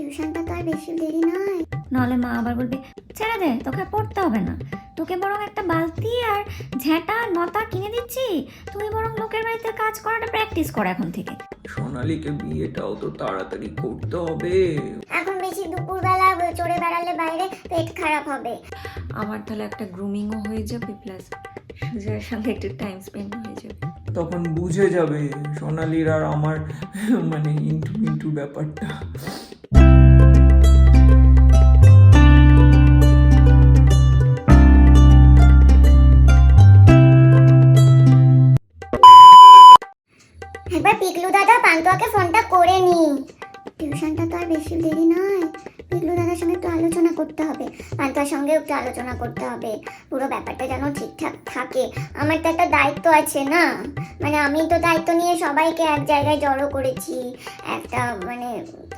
টিউশনটা তো আর বেশি দেরি নয়। নাহলে মা আবার বলবে ছেড়ে দে তোকে পড়তে হবে না। তোকে বরং একটা বালতি আর ঝ্যাঁটা নতা কিনে দিচ্ছি। তুই বরং লোকের বাড়িতে কাজ করাটা প্র্যাকটিস কর এখন থেকে। সোনালিকে বিয়েটাও তো তাড়াতাড়ি করতে হবে। এখন বেশি দুপুরবেলা চড়ে বেড়ালে বাইরে পেট খারাপ হবে। আমার তাহলে একটা গ্রুমিংও হয়ে যাবে প্লাস সুজয়ের সঙ্গে একটু টাইম স্পেন্ড হয়ে যাবে। তখন বুঝে যাবে সোনালির আর আমার মানে ইন্টু ইন্টু ব্যাপারটা। পান্তুয়াকে ফোনটা করে নি টিউশনটা তো আর বেশি দেরি নয়। পিকলু দাদার সঙ্গে একটু আলোচনা করতে হবে। পান্তুয়ার সঙ্গে একটু আলোচনা করতে হবে। পুরো ব্যাপারটা যেন ঠিকঠাক থাকে। আমার তো একটা দায়িত্ব আছে না? মানে আমি তো দায়িত্ব নিয়ে সবাইকে এক জায়গায় জড়ো করেছি। একটা মানে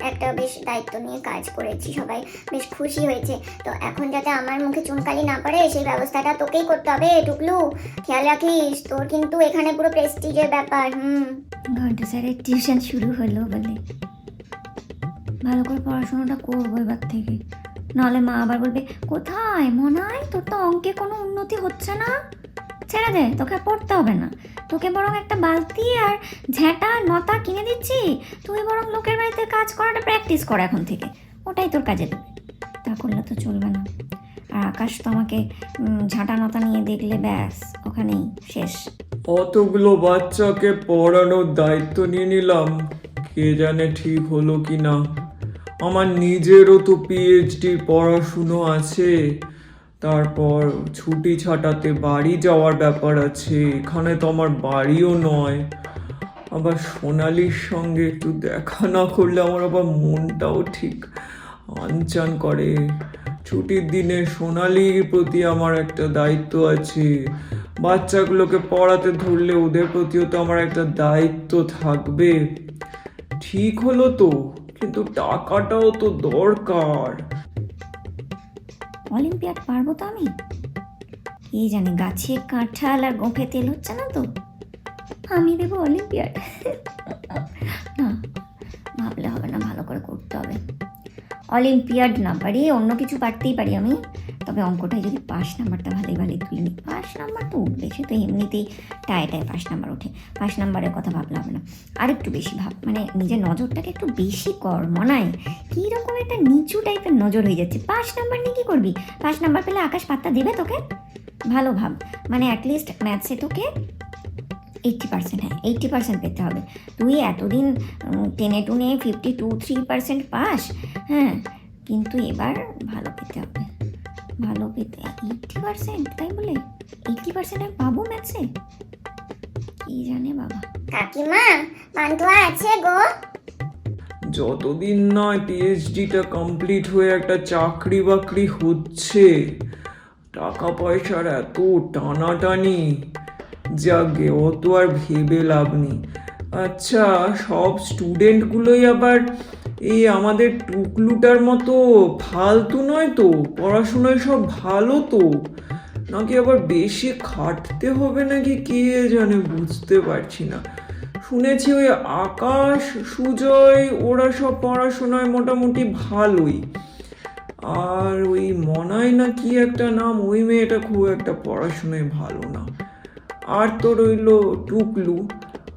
একটা বেশ দায়িত্ব নিয়ে কাজ করেছি, সবাই বেশ খুশি হয়েছে। তো এখন যাতে আমার মুখে চুনকালি না পড়ে, সেই ব্যবস্থাটা তোকেই করতে হবে, টুকলু। খেয়াল রাখিস, তোর কিন্তু এখানে পুরো প্রেস্টিজের ব্যাপার, হুম। ঘণ্টা স্যারের টিউশন শুরু হলো বলে। ভালো করে পড়াশোনাটা করব এবার থেকে। নাহলে মা আবার বলবে, কোথায়? মনায় তোর তো অঙ্কে কোনো উন্নতি হচ্ছে না। ছেড়ে দে, তোকে পড়তে হবে না। তোকে বরং একটা বালতি আর ঝ্যাঁটা নতা কিনে দিচ্ছি। তুই বরং লোকের বাড়িতে কাজ করাটা প্র্যাকটিস কর এখন থেকে। ওটাই তোর কাজে তা করলে তো চলবে না। আর আকাশ তো আমাকে ঝাঁটা নতা নিয়ে দেখলে ব্যাস, ওখানেই শেষ। অতগুলো বাচ্চাকে পড়ানোর দায়িত্ব নিয়ে নিলাম। কে জানে ঠিক হলো কি না আমার নিজেরও তো পিএইচডি পড়াশুনো আছে। তারপর ছুটি ছাটাতে বাড়ি যাওয়ার ব্যাপার আছে, এখানে তো আমার বাড়িও নয়। আবার সোনালির সঙ্গে একটু দেখা না করলে আমার আবার মনটাও ঠিক আনচান করে। ছুটির দিনে সোনালির প্রতি আমার একটা দায়িত্ব আছে। বাচ্চাগুলোকে পড়াতে ধরলে ওদের প্রতিও তো আমার একটা দায়িত্ব থাকবে। ঠিক হলো তো, কিন্তু টাকাটাও তো দরকার। অলিম্পিয়াড পারব তো আমি? কে জানে গাছে কাঁঠাল আর গোঁফে তেল হচ্ছে না তো? আমি দেব অলিম্পিয়াড। না, ভাবলে হবে না, ভালো করে করতে হবে। অলিম্পিয়াড না, পারি, অন্য কিছু পারতেই পারি আমি। তবে অঙ্কটায় যদি পাস নাম্বারটা ভালোই ভালোই তুলে নিই পাস নাম্বার তো উঠবে, সে তো এমনিতেই টায় টায় পাস নাম্বার ওঠে। পাস নাম্বারের কথা ভাবলে হবে না। আর একটু বেশি ভাব মানে নিজের নজরটাকে একটু বেশি কর মনায়। কীরকম একটা নিচু টাইপের নজর হয়ে যাচ্ছে। পাঁচ নাম্বার নিয়ে কী করবি? পাঁচ নাম্বার পেলে আকাশ পাত্তা দেবে তোকে? ভালো ভাব। মানে অ্যাটলিস্ট ম্যাথসে তোকে এইট্টি পার্সেন্ট হ্যাঁ এইট্টি পার্সেন্ট পেতে হবে। তুই এতদিন টেনে টুনে fifty two three percent pass হ্যাঁ কিন্তু এবার ভালো পেতে হবে। ভালো পেতে। এইট্টি পার্সেন্ট তাই বলে? এইট্টি পার্সেন্ট আমি পাবো ম্যাথসে কী জানে বাবা? কাকিমা পান্তুয়া আছে গো। যতদিন নয় পিএইচডিটা কমপ্লিট হয়ে একটা চাকরি বাকরি হচ্ছে টাকা পয়সার এত টানাটানি যাকে অত আর ভেবে লাভ নেই। আচ্ছা সব স্টুডেন্টগুলোই আবার এই আমাদের টুকলুটার মতো ফালতু নয় তো, পড়াশোনায় সব ভালো তো। নাকি আবার বেশি খাটতে হবে নাকি কে জানে বুঝতে পারছি না। শুনেছি ওই আকাশ, সুজয়, ওরা সব পড়াশোনায় মোটামুটি ভালোই। আর ওই মনায় না কি একটা নাম, ওই মেয়েটা খুব একটা পড়াশোনায় ভালো না। আর তো রইল টুকলু।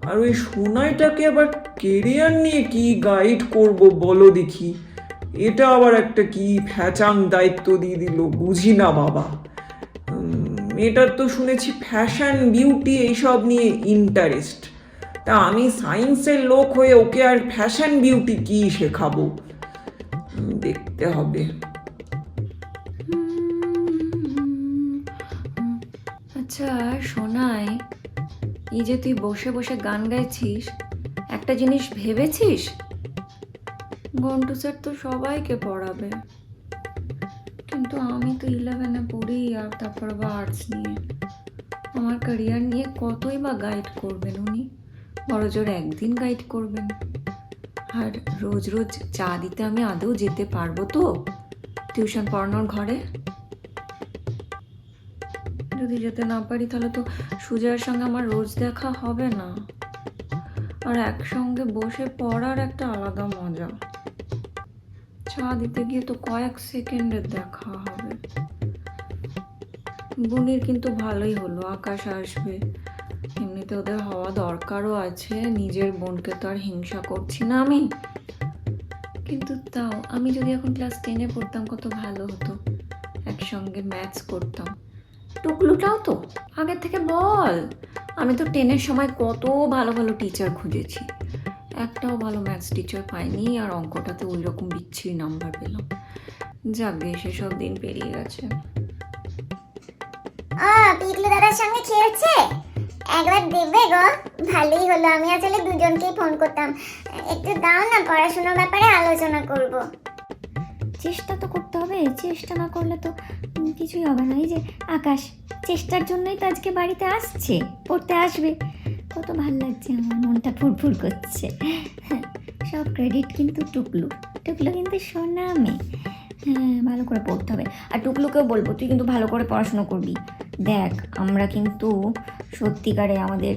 আর ওই সোনাইটাকে আবার কেরিয়ার নিয়ে কি গাইড করব বলো দেখি। এটা আবার একটা কি ফ্যাচাং দায়িত্ব দিয়ে দিল, বুঝি না বাবা। মেয়েটার তো শুনেছি ফ্যাশন বিউটি এইসব নিয়ে ইন্টারেস্ট তা আমি সায়েন্সের লোক হয়ে ওকে আর ফ্যাশন বিউটি কি শেখাবো? দেখতে হবে। আচ্ছা শোনাই এই যে তুই বসে বসে গান গাইছিস, একটা জিনিস ভেবেছিস? গন্টু স্যার তো সবাইকে পড়াবে। কিন্তু আমি তো ইলেভেনে পড়ি আর তারপর বা আর্টস নিয়ে। আমার ক্যারিয়ার নিয়ে কতই বা গাইড করবেন উনি? বড় জোর একদিন গাইড করবেন। আর রোজ রোজ চা দিতে আমি আদৌ যেতে পারব তো? টিউশন পড়ানোর ঘরে? যদি যেতে না পারি, তাহলে তো সুজয়ের সঙ্গে আমার রোজ দেখা হবে না। আর একসঙ্গে বসে পড়ার একটা আলাদা মজা। চা দিতে গিয়ে তো কয়েক সেকেন্ডের দেখা হবে। বুনির কিন্তু ভালোই হলো, আকাশ আসবে। এমনিতে ওদের হওয়া দরকারও আছে, নিজের বোনকে তো আর হিংসা করছি না আমি। কিন্তু তাও, আমি যদি এখন ক্লাস টেনে পড়তাম কত ভালো হতো। একসঙ্গে ম্যাথস করতাম। টুকলুটাও তো? আগের থেকে বল। আমি তো টেনের সময় কত ভালো ভালো টিচার খুঁজেছি। একটাও ভালো ম্যাথস টিচার পাইনি আর অঙ্কটাতে ওই রকম বিচ্ছিরি নাম্বার পেলাম। যাক গে, সেসব দিন পেরিয়ে গেছে। ও পিকলু দাদার সঙ্গে খেলছে? একবার দেবে গো, ভালোই হলো। আমি আসলে দুজনকেই ফোন করতাম। একটু দাও না, পড়াশোনার ব্যাপারে আলোচনা করব। চেষ্টা তো করতে হবে চেষ্টা না করলে তো কিছুই হবে না। এই যে আকাশ, চেষ্টার জন্যই তো আজকে বাড়িতে আসছে, পড়তে আসবে। কত ভালো লাগছে আমার, মনটা ফুরফুর করছে। সব ক্রেডিট কিন্তু টুকলু টুকলু কিন্তু সোনা মেয়ে হ্যাঁ ভালো করে পড়তে হবে। আর টুকলুকেও বলব, তুই কিন্তু ভালো করে পড়াশুনো করবি। দেখ, আমরা কিন্তু সত্যিকারে আমাদের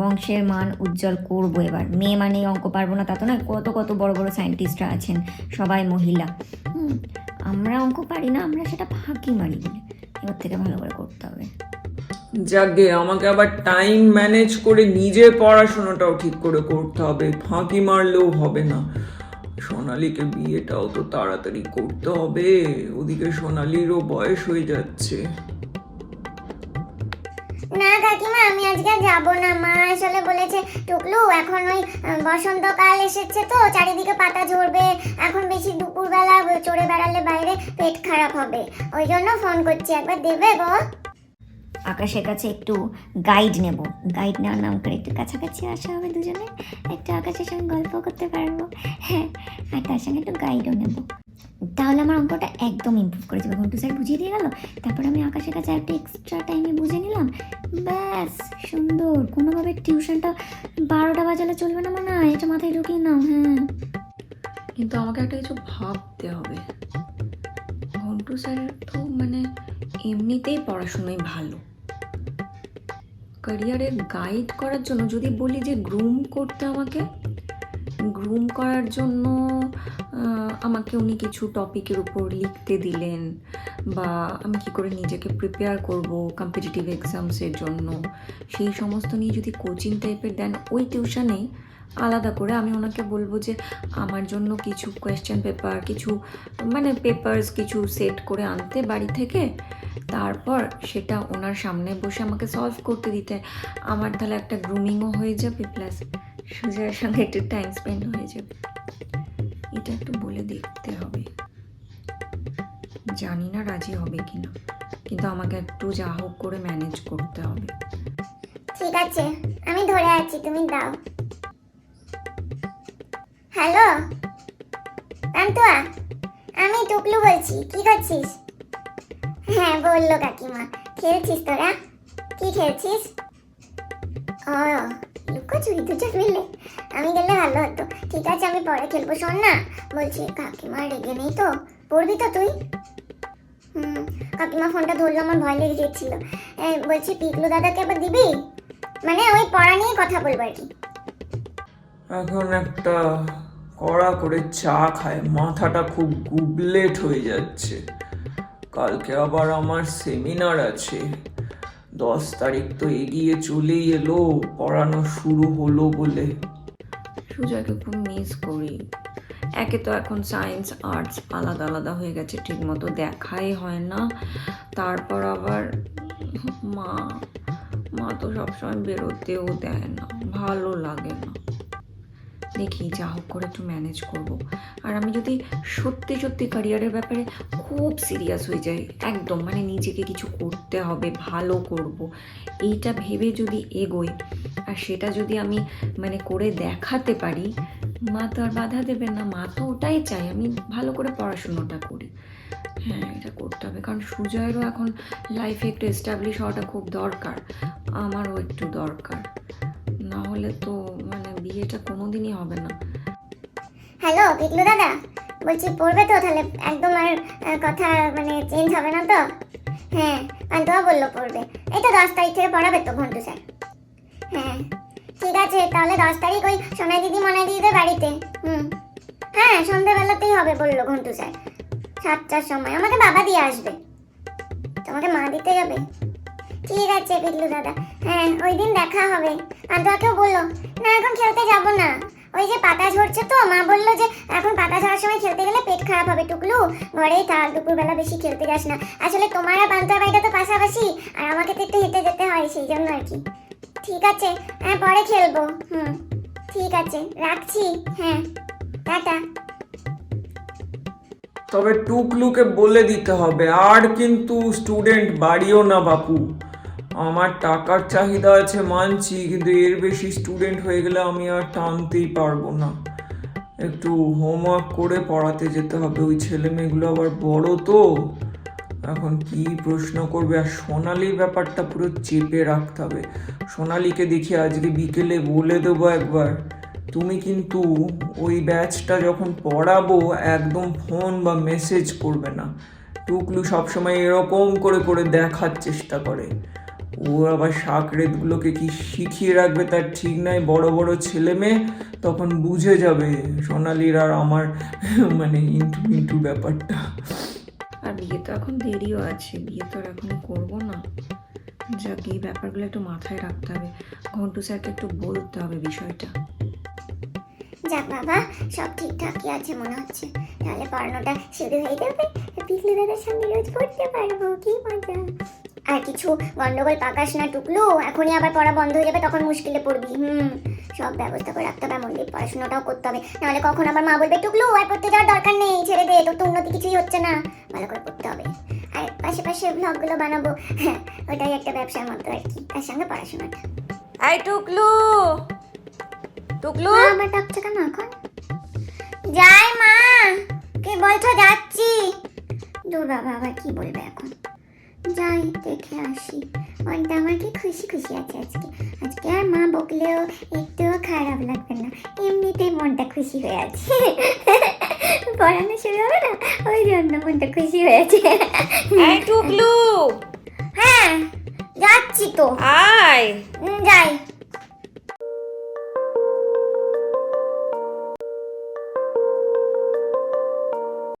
বংশের মান উজ্জ্বল করব এবার। মেয়ে মানে অঙ্ক পারব না, তা তো না কত কত বড় বড় সায়েন্টিস্টরা আছেন, সবাই মহিলা। আমরা অঙ্ক পারি না, আমরা সেটা ফাঁকি মারি এবার থেকে ভালো করে করতে হবে। যাকে আমাকে আবার টাইম ম্যানেজ করে নিজের পড়াশোনাটাও ঠিক করে করতে হবে। ফাঁকি মারলেও হবে না। সোনালিকে বিয়েটাও তো তাড়াতাড়ি করতে হবে। ওদিকে সোনালিরও বয়স হয়ে যাচ্ছে। না কাকিমা, আমি আজকে যাব না। মা আসলে বলেছে, টুকলু, এখন ওই বসন্তকাল এসেছে তো, চারিদিকে পাতা ঝরবে। এখন বেশি দুপুরবেলা চড়ে বেড়ালে বাইরে পেট খারাপ হবে। ওই জন্য ফোন করছি, একবার দেবে গো? আকাশের কাছে একটু গাইড নেব। গাইড নেওয়ার নাম করে একটু কাছাকাছি আসা হবে দুজনে। একটু আকাশের সঙ্গে গল্প করতে পারব। হ্যাঁ আর তার সঙ্গে একটু গাইডও নেব। তাহলে আমার অঙ্কটা একদম ইমপ্রুভ করে যাবে ঘন্টু স্যার বুঝিয়ে দিয়ে গেল, তারপর আমি আকাশের কাছে একটু এক্সট্রা টাইমে বুঝে নিলাম, ব্যাস, সুন্দর। কোনোভাবে টিউশনটা বারোটা বাজালে চলবে না মনে হয়? এটা মাথায় ঢুকিয়ে নাও হ্যাঁ। কিন্তু আমাকে একটা কিছু ভাবতে হবে। ঘন্টু স্যার তো মানে এমনিতেই পড়াশোনায় ভালো। ক্যারিয়ারের গাইড করার জন্য যদি বলি যে গ্রুম করতে আমাকে গ্রুম করার জন্য আমাকে উনি কিছু টপিকের উপর লিখতে দিলেন বা আমি কি করে নিজেকে প্রিপেয়ার করব কম্পিটিটিভ এক্সামসের জন্য। সেই সমস্ত নিয়ে যদি কোচিং টাইপের দেন, ওই টিউশনেই আলাদা করে আমি ওনাকে বলব যে, আমার জন্য কিছু কোয়েশ্চেন পেপার কিছু মানে পেপারস কিছু সেট করে আনতে বাড়ি থেকে, তারপর সেটা ওনার সামনে বসে আমাকে সলভ করতে দিতে। আমার তাহলে একটা গ্রুমিংও হয়ে যাবে প্লাস সুজয়ের সঙ্গে একটু টাইম স্পেন্ড হয়ে যাবে। এটা একটু বলে দেখতে হবে। জানি না রাজি হবে কি না কিন্তু আমাকে একটু যা হোক করে ম্যানেজ করতে হবে। ঠিক আছে, আমি ধরে আছি, তুমি দাও। হ্যালো পান্তুয়া আমি টুকলু বলছি, কি করছিস? হ্যাঁ বলল কাকিমা, খেলছিস তোরা? কি খেলছিস? ও লুকোচুরি, দুজন মিলে। আমি গেলে ভালো হতো। ঠিক আছে, আমি পরে খেলব, শোন না। বলছি, কাকিমা রেগে নেই তো। পড়বি তো তুই? হুম, কাকিমা ফোনটা ধরলো, আমার ভয় লেগে গেছিল। বলছি, পিকলু দাদাকে এবার দিবি? মানে ওই পড়া নিয়ে কথা বলব আর কি। এখন একটা কড়া করে চা খায়, মাথাটা খুব গুবলেট হয়ে যাচ্ছে। কালকে আবার আমার সেমিনার আছে। দশ তারিখ তো এগিয়ে চলেই এলো, পড়ানো শুরু হলো বলে। সুজয়কে খুব মিস করি। একে তো এখন সায়েন্স আর্টস আলাদা আলাদা হয়ে গেছে, ঠিকমতো দেখাই হয় না। তারপর আবার মা মা তো সবসময় বেরোতেও দেয় না, ভালো লাগে না। দেখি যা হোক করে একটু ম্যানেজ করব। আর আমি যদি সত্যি সত্যি ক্যারিয়ারের ব্যাপারে খুব সিরিয়াস হয়ে যাই, একদম মানে নিজেকে কিছু করতে হবে, ভালো করব, এইটা ভেবে যদি এগোই, আর সেটা যদি আমি মানে করে দেখাতে পারি, মা তো আর বাধা দেবে না, মা তো ওটাই চাই আমি ভালো করে পড়াশুনোটা করি। হ্যাঁ এটা করতে হবে, কারণ সুজয়েরও এখন লাইফে একটু এস্টাবলিশ হওয়াটা খুব দরকার, আমারও একটু দরকার। না হলে তো বিয়েটা কোনো দিনই হবে না। হ্যালো পিকলু দাদা, বলছি পড়বে তো, তাহলে একদম আর কথা মানে চেঞ্জ হবে না তো? হ্যাঁ পান্তুয়া বলল পড়বে। এই তো দশ তারিখ থেকে পড়াবে তো ঘন্টু স্যার। হ্যাঁ ঠিক আছে, তাহলে দশ তারিখ ওই সোনাই দিদি মনে দিদি বাড়িতে। হুম। হ্যাঁ সন্ধ্যাবেলাতেই হবে বলল ঘন্টু স্যার। সাতটার সময়, আমাকে বাবা দিয়ে আসবে। তোমাকে মা দিতে যাবে? ঠিক আছে বিল্লু দাদা। হ্যাঁ ওই দিন দেখা হবে। আন্তোয়াকেও বলল ঝরছে তো, মা বলল যে এখন পাতা ঝরার সময় খেলতে গেলে পেট খারাপ হবে টুকলু। ঘরেই থাক, দুপুরবেলা বেশি খেলতে যাস না। আসলে তোমার আর পান্তার বাড়িটা তো পাশাপাশি, আর আমাকে তো একটু হেঁটে যেতে হয়, সেই জন্য আর কি। ঠিক আছে হ্যাঁ পরে খেলব, হুম। ঠিক আছে, রাখছি হ্যাঁ টাটা। তবে টুকলুকে বলে দিতে হবে, আর কিন্তু স্টুডেন্ট বাড়িও না বাপু। আমার টাকার চাহিদা আছে মানছি, কিন্তু এর বেশি স্টুডেন্ট হয়ে গেলে আমি আর টানতেই পারব না। একটু হোমওয়ার্ক করে পড়াতে যেতে হবে। ওই ছেলে মেয়েগুলো আবার বড় তো। এখন কি প্রশ্ন করবে? আর সোনালির ব্যাপারটা পুরো চেপে রাখতে হবে। সোনালিকে দেখি আজকে বিকেলে বলে দেবো একবার। তুমি কিন্তু ওই ব্যাচটা যখন পড়াবো, একদম ফোন বা মেসেজ করবে না। টুকলু সবসময় এরকম করে করে দেখার চেষ্টা করে। ও আবার শাক রেতগুলোকে কি শিখিয়ে রাখবে তার ঠিক নাই? বড় বড় ছেলে মেয়ে তখন বুঝে যাবে। সোনালির আর আমার মানে ইন্টু ইন্টু ব্যাপারটা। আর বিয়ে তো এখন দেরিও আছে। বিয়ে তো আর এখন করব না। যাক এই ব্যাপারগুলো একটু মাথায় রাখতে হবে। ঘন্টু স্যারকে একটু বলতে হবে বিষয়টা। যাক বাবা সব ঠিকঠাকই আছে মনে হচ্ছে। তাহলে পড়ানোটা শুরু হয়ে যাবে। পিকলু দাদার সঙ্গে রোজ পড়তে পারব। কি মজা। আর কিছু গন্ডগোল পাকাস না টুকলু এখনই আবার পড়া বন্ধ হয়ে যাবে তখন মুশকিলে পড়বি। হুম সব ব্যবস্থা করে রাখতে হবে মন্দির পড়াশোনাটাও করতে হবে। নাহলে কখন আবার মা বলবে টুকলু আর পড়তে যাওয়ার দরকার নেই ছেড়ে দে তোর তো উন্নতি কিছুই হচ্ছে না। ভালো করে পড়তে হবে। আর পাশে পাশে ব্লগগুলো বানাবো। হ্যাঁ ওটাই একটা ব্যবসার মতো আর কি তার সঙ্গে পড়াশোনাটা। আই টুকলু! টুকলু! আমার ডাকছে কেন এখন? যাই মা কি বলছো যাচ্ছি? দূর বাবা আবার কি বলবে এখন? যাই দেখে আসি। মনটা আমার কি খুশি খুশি আছে আজকে। আজকে আর মা বকলেও একটুও খারাপ লাগবে না। এমনিতেই মনটা খুশি হয়ে আছে। পড়ানো শুরু হবে না? ওই জন্য মনটা খুশি হয়ে আছে। টুকলু! হ্যাঁ যাচ্ছি তো। আয়! যাই।